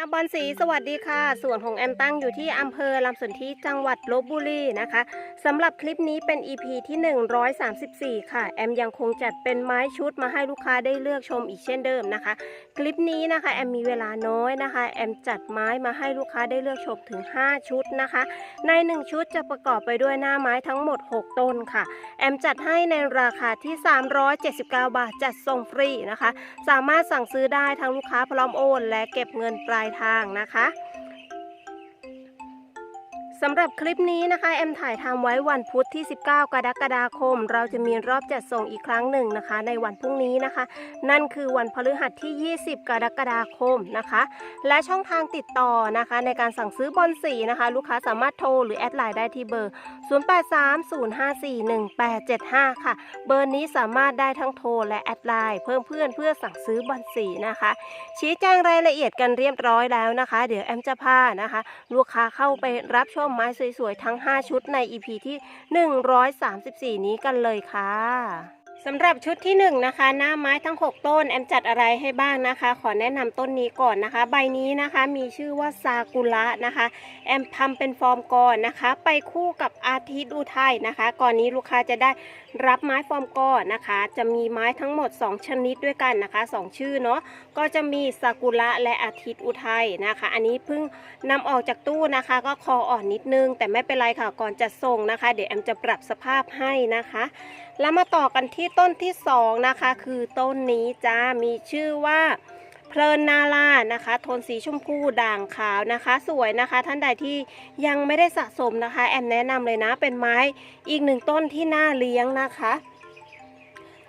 นาบอลสีสวัสดีค่ะ ส่วนของแอมตั้งอยู่ที่อำเภอลำสนธิจังหวัดลบบุรีนะคะสำหรับคลิปนี้เป็น EP ที่ 134 ค่ะ แอมยังคงจัดเป็นไม้ชุดมาให้ลูกค้าได้เลือกชมอีกเช่นเดิมนะคะ คลิปนี้นะคะแอมมีเวลาน้อยนะคะ แอมจัดไม้มาให้ลูกค้าได้เลือกชมถึง 5 ชุดนะคะ ใน 1 ชุดจะประกอบไปด้วยหน้าไม้ทั้งหมด 6 ต้นค่ะ แอมจัดให้ในราคาที่ 379 บาทจัดส่งฟรีนะคะ สามารถสั่งซื้อได้ทั้งลูกค้าพร้อมโอน และเก็บเงินปลายทางนะคะ สำหรับคลิปนี้นะคะ แอมถ่ายทำไว้วันพุธที่ 19 กรกฎาคม เราจะมีรอบจัดส่งอีกครั้งหนึ่งนะคะ ในวันพรุ่งนี้นะคะ นั่นคือวันพฤหัสที่ 20 กรกฎาคมนะคะ และช่องทางติดต่อนะคะ ในการสั่งซื้อบอลสีนะคะ ลูกค้าสามารถโทรหรือแอดไลน์ได้ที่เบอร์ 0830541875 ค่ะ เบอร์นี้สามารถได้ทั้งโทรและแอดไลน์เพิ่มเพื่อนเพื่อสั่งซื้อบอลสีนะคะ ชี้แจงรายละเอียดกันเรียบร้อยแล้วนะคะ เดี๋ยวแอมจะพานะคะ ลูกค้าเข้าไปรับชมไม้สวยๆ ทั้ง 5 ชุดใน EP ที่ 134 นี้กันเลยค่ะ สำหรับชุดที่1นะคะหน้าไม้ทั้ง 6 ต้นแอมจัดอะไรให้บ้างนะคะ ขอแนะนำต้นนี้ก่อนนะคะ ใบนี้นะคะมีชื่อว่าซากุระนะคะ แอมทำเป็นฟอร์มก่อนนะคะ ไปคู่กับอาทิตย์อุทัยนะคะ ก่อนนี้ลูกค้าจะได้รับไม้ฟอร์มก่อนนะคะ จะมีไม้ทั้งหมด 2 ชนิดด้วยกันนะคะ 2 ชื่อเนาะก็จะมีซากุระและอาทิตย์อุทัยนะคะ อันนี้เพิ่งนำออกจากตู้นะคะ ก็คออ่อนนิดนึง แต่ไม่เป็นไรค่ะก่อนจะส่งนะคะ เดี๋ยวแอมจะปรับสภาพให้นะคะ แล้วมาต่อกันที่ต้นที่สองนะคะ คือต้นนี้จ้ามีชื่อว่าเพลินนาลานะคะ โทนสีชมพูด่างขาวนะคะ สวยนะคะ ท่านใดที่ยังไม่ได้สะสมนะคะ แอมแนะนำเลยนะ เป็นไม้อีกหนึ่งต้นที่น่าเลี้ยงนะคะ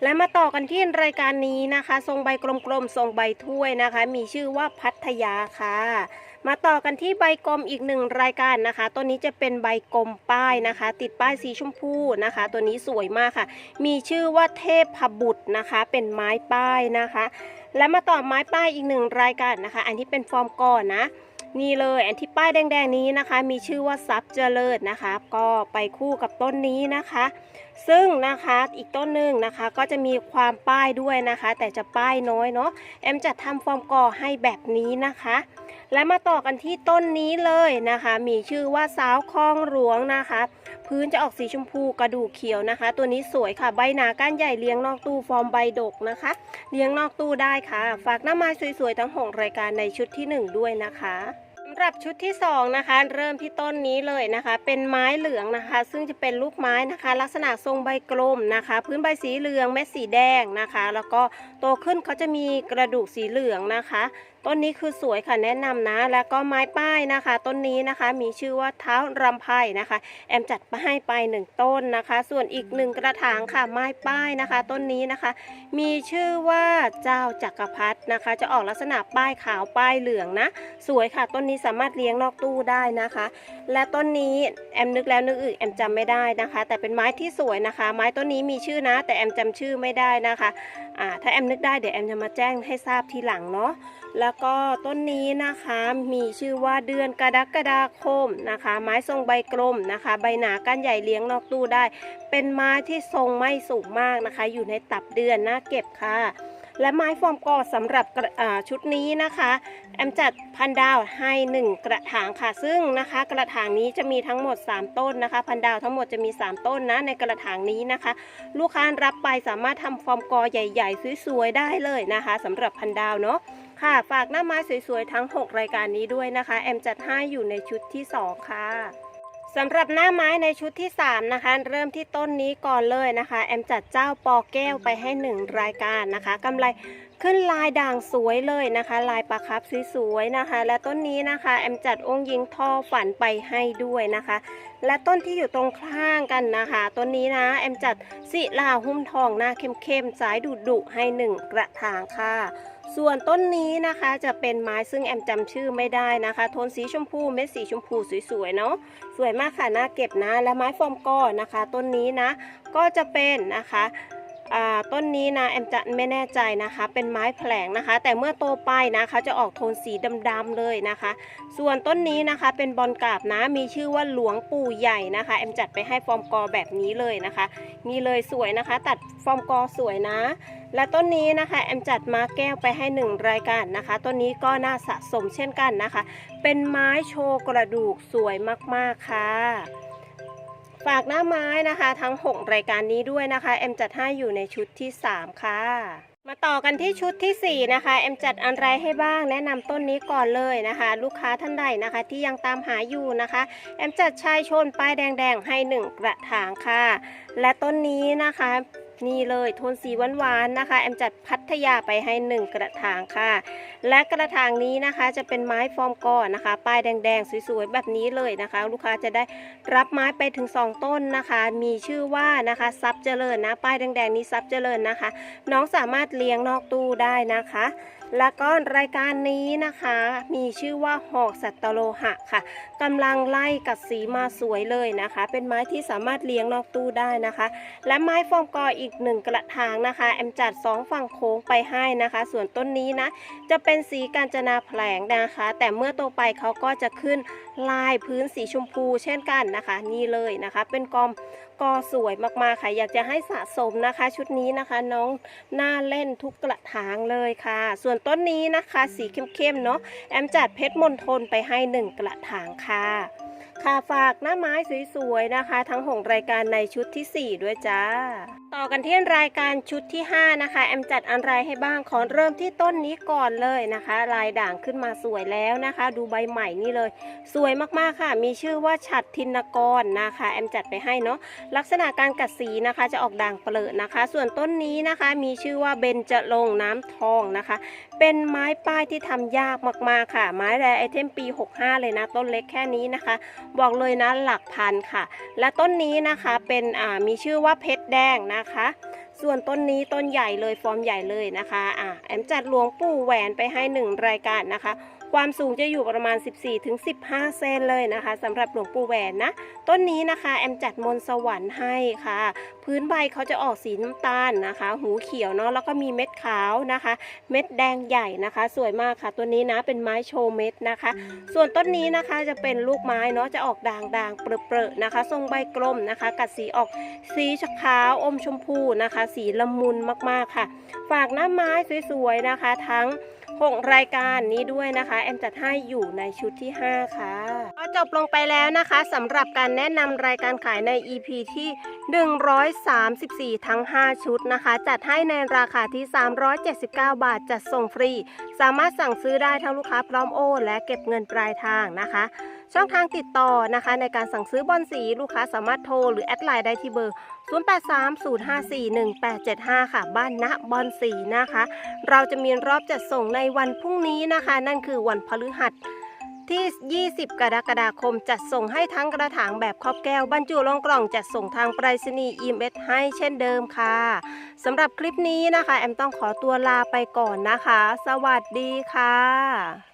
และมาต่อกันที่รายการนี้นะคะ ทรงใบกลมๆ ทรงใบถ้วยนะคะ มีชื่อว่าพัทยาค่ะ มาต่อกันที่ใบกลมอีกหนึ่งรายการนะคะ ตัวนี้จะเป็นใบกลมป้ายนะคะ ติดป้ายสีชมพูนะคะ ตัวนี้สวยมากค่ะ มีชื่อว่าเทพบุตรนะคะ เป็นไม้ป้ายนะคะ และมาต่อไม้ป้ายอีกหนึ่งรายการนะคะ อันที่เป็นฟอร์มก่อนนะนี่เลยอันที่ป้ายแดงๆนี้นะคะ มีชื่อว่าซับเจริญนะคะ ก็ไปคู่กับต้นนี้นะคะ ซึ่งนะคะอีกต้นหนึ่งนะคะก็จะมีความป้ายด้วยนะคะ แต่จะป้ายน้อยเนาะแอมจะทำฟอร์มก่อให้แบบนี้นะคะ และมาต่อกันที่ต้นนี้เลยนะคะ มีชื่อว่าสาวคลองหลวงนะคะ พื้นจะออกสีชมพูกระดูกเขียวนะคะ ตัวนี้สวยค่ะ ใบหนาก้านใหญ่เลี้ยงนอกตู้ฟอร์มใบดกนะคะ เลี้ยงนอกตู้ได้ค่ะ ฝากหน้าไม้สวยๆทั้งหกรายการในชุดที่หนึ่งด้วยนะคะสำหรับชุดที่สองนะคะเริ่มที่ต้นนี้เลยนะคะ เป็นไม้เหลืองนะคะ ซึ่งจะเป็นลูกไม้นะคะ ลักษณะทรงใบกลมนะคะ พื้นใบสีเหลืองเม็ดสีแดงนะคะ แล้วก็โตขึ้นเขาจะมีกระดูกสีเหลืองนะคะต้นนี้คือสวยค่ะแนะนำนะ แล้วก็ไม้ป้ายนะคะ ต้นนี้นะคะมีชื่อว่าเท้ารำไพนะคะ แอมจัดมาให้ไปหนึ่งต้นนะคะ ส่วนอีกหนึ่งกระถางค่ะไม้ป้ายนะคะ ต้นนี้นะคะ มีชื่อว่าเจ้าจักรพรรดินะคะ จะออกลักษณะป้ายขาวป้ายเหลืองนะ สวยค่ะ ต้นนี้สามารถเลี้ยงนอกตู้ได้นะคะ และต้นนี้แอมนึกแล้วนึกอีกแอมจำไม่ได้นะคะ แต่เป็นไม้ที่สวยนะคะ ไม้ต้นนี้มีชื่อนะ แต่แอมจำชื่อไม่ได้นะคะ ถ้าแอมนึกได้เดี๋ยวแอมจะมาแจ้งให้ทราบทีหลังเนาะแล้วก็ต้นนี้นะคะมีชื่อว่าเดือนกรกฎาคมนะคะ ไม้ทรงใบกลมนะคะ ใบหนาก้านใหญ่เลี้ยงนอกตู้ได้ เป็นไม้ที่ทรงไม่สูงมากนะคะ อยู่ในตับเดือนน่าเก็บค่ะ และไม้ฟอร์มกอสำหรับชุดนี้นะคะ แอมจัดพันดาวให้ 1 กระถางค่ะ ซึ่งนะคะ กระถางนี้จะมีทั้งหมด 3 ต้นนะคะ พันดาวทั้งหมดจะมี 3 ต้นนะในกระถางนี้นะคะ ลูกค้ารับไปสามารถทำฟอร์มกอใหญ่ๆสวยๆได้เลยนะคะสำหรับพันดาวเนาะค่ะ ฝากหน้าไม้สวยๆทั้ง 6 รายการนี้ด้วยนะคะ แอมจัดให้อยู่ในชุดที่ 2 ค่ะ สำหรับหน้าไม้ในชุดที่ 3 นะคะ เริ่มที่ต้นนี้ก่อนเลยนะคะ แอมจัดเจ้าปอแก้วไปให้ 1 รายการนะคะกำไรขึ้นลายด่างสวยเลยนะคะ ลายปลาครับสวยๆนะคะ และต้นนี้นะคะ แอมจัดองค์ยิงทอฝันไปให้ด้วยนะคะ และต้นที่อยู่ตรงข้างกันนะคะต้นนี้นะ แอมจัดสิลาหุ้มทองหน้าเข้มๆสายดุดๆให้หนึ่งกระถางค่ะ ส่วนต้นนี้นะคะจะเป็นไม้ซึ่งแอมจำชื่อไม่ได้นะคะ โทนสีชมพูเม็ดสีชมพูสวยๆเนาะสวยมากค่ะน่าเก็บนะ และไม้ฟอร์มก้อนนะคะ ต้นนี้นะ ก็จะเป็นนะคะ ต้นนี้นะแอมจะไม่แน่ใจนะคะ เป็นไม้แผลงนะคะ แต่เมื่อโตไปนะเขาจะออกโทนสีดำๆเลยนะคะ ส่วนต้นนี้นะคะเป็นบอลกราบนะมีชื่อว่าหลวงปู่ใหญ่นะคะแอมจัดไปให้ฟอร์มกอแบบนี้เลยนะคะนี่เลยสวยนะคะ ตัดฟอร์มกอสวยนะ และต้นนี้นะคะแอมจัดมาแก้วไปให้หนึ่งรายการนะคะต้นนี้ก็น่าสะสมเช่นกันนะคะ เป็นไม้โชว์กระดูกสวยมากๆค่ะ ฝากหน้าไม้นะคะ ทั้ง 6 รายการนี้ด้วยนะคะแอมจัดให้อยู่ในชุดที่ 3 ค่ะ มาต่อกันที่ชุดทีสี่4 นะคะแอมจัดอะไรให้บ้าง แนะนำต้นนี้ก่อนเลยนะคะ ลูกค้าท่านใดนะคะ ที่ยังตามหาอยู่นะคะแอมจัดชายชนป้ายแดงๆ ให้ 1 กระถางค่ะ และต้นนี้นะคะนี่เลยโทนสีหวานๆนะคะ แอมจัดพั ทยาไปให้ 1 กระถางค่ะ และกระถางนี้นะคะจะเป็นไม้ฟอร์มก่อนนะคะ ป้ายแดงๆ สวยๆ แบบนี้เลยนะคะ ลูกค้าจะได้รับไม้ไปถึง 2 ต้นนะคะ มีชื่อว่านะคะซับเจริญนะ ป้ายแดงๆ นี้ซับเจริญนะคะ น้องสามารถเลี้ยงนอกตู้ได้นะคะแล้วก็รายการนี้นะคะมีชื่อว่าหอกสัตโลหะค่ะกำลังไล่กัดสีมาสวยเลยนะคะ เป็นไม้ที่สามารถเลี้ยงนอกตู้ได้นะคะ และไม้ฟอร์มกออีกหนึ่งกระถางนะคะ แอมจัด 2 ฝั่งโค้งไปให้นะคะ ส่วนต้นนี้นะ จะเป็นสีกาญจนาแผลงนะคะ แต่เมื่อโตไปเขาก็จะขึ้นลายพื้นสีชมพูเช่นกันนะคะ นี่เลยนะคะ เป็นกอมกอสวยมากๆค่ะอยากจะให้สะสมนะคะ ชุดนี้นะคะน้องน่าเล่นทุกกระถางเลยค่ะ ส่วนต้นนี้นะคะสีเข้มๆเนาะแอมจัดเพชรมณฑลไปให้หนึ่งกระถางค่ะค่ะฝากหน้าไม้สวยๆนะคะ ทั้งหกรายการในชุดทีสี่4 ด้วยจ้าต่อกันที่รายการชุดที่ 5 นะคะ แอมจัดอะไรให้บ้างขอเริ่มที่ต้นนี้ก่อนเลยนะคะ ลายด่างขึ้นมาสวยแล้วนะคะ ดูใบใหม่นี่เลย สวยมากๆค่ะ มีชื่อว่าฉัดทินกรนะคะ แอมจัดไปให้เนาะลักษณะการกัดสีนะคะจะออกด่างเปลือนะคะ ส่วนต้นนี้นะคะมีชื่อว่าเบญจะลงน้ำทองนะคะ เป็นไม้ป้ายที่ทำยากมากๆค่ะ ไม้แรไอเทมปี 65 เลยนะ ต้นเล็กแค่นี้นะคะ บอกเลยนะหลักพันค่ะ และต้นนี้นะคะเป็นอ่ามีชื่อว่าเพชรแดงนะคะ ส่วนต้นนี้ต้นใหญ่เลยฟอร์มใหญ่เลยนะคะอะแอมจัดหลวงปู่แหวนไปให้หนึ่งรายการนะคะ ความสูงจะอยู่ประมาณ 14-15 เซนเลยนะคะสำหรับหลวงปู่แหวนนะ ต้นนี้นะคะแอมจัดมนต์สวรรค์ให้ค่ะ พื้นใบเขาจะออกสีน้ำตาลนะคะ หูเขียวเนาะแล้วก็มีเม็ดขาวนะคะ เม็ดแดงใหญ่นะคะ สวยมากค่ะ ตัวนี้นะเป็นไม้โชว์เม็ดนะคะ ส่วนต้นนี้นะคะจะเป็นลูกไม้เนาะจะออกด่างๆเปรอะๆนะคะ ทรงใบกลมนะคะ กัดสีออกสีขาวอมชมพูนะคะ สีละมุนมากๆค่ะ ฝากหน้าไม้สวยๆนะคะ ทั้ง 6 รายการนี้ด้วยนะคะ แอมจัดให้อยู่ในชุดที่ 5 ค่ะ ก็จบลงไปแล้วนะคะสำหรับการแนะนำรายการขายใน EP ที่ 134 ทั้ง 5 ชุดนะคะ จัดให้ในราคาที่ 379 บาทจัดส่งฟรี สามารถสั่งซื้อได้ทั้งลูกค้าพร้อมโอนและเก็บเงินปลายทางนะคะ ช่องทางติดต่อนะคะในการสั่งซื้อบอลสีลูกค้าสามารถโทรหรือแอดไลน์ได้ที่เบอร์ 0830541875 ค่ะ บ้านณบอลสีนะคะ เราจะมีรอบจัดส่งในวันพรุ่งนี้นะคะ นั่นคือวันพฤหัสที่ 20 กรกฎาคม จัดส่งให้ทั้งกระถางแบบครอบแก้ว บรรจุลงกล่องจัดส่งทางไปรษณีย์ EMS ให้เช่นเดิมค่ะสำหรับคลิปนี้นะคะ แอมต้องขอตัวลาไปก่อนนะคะ สวัสดีค่ะ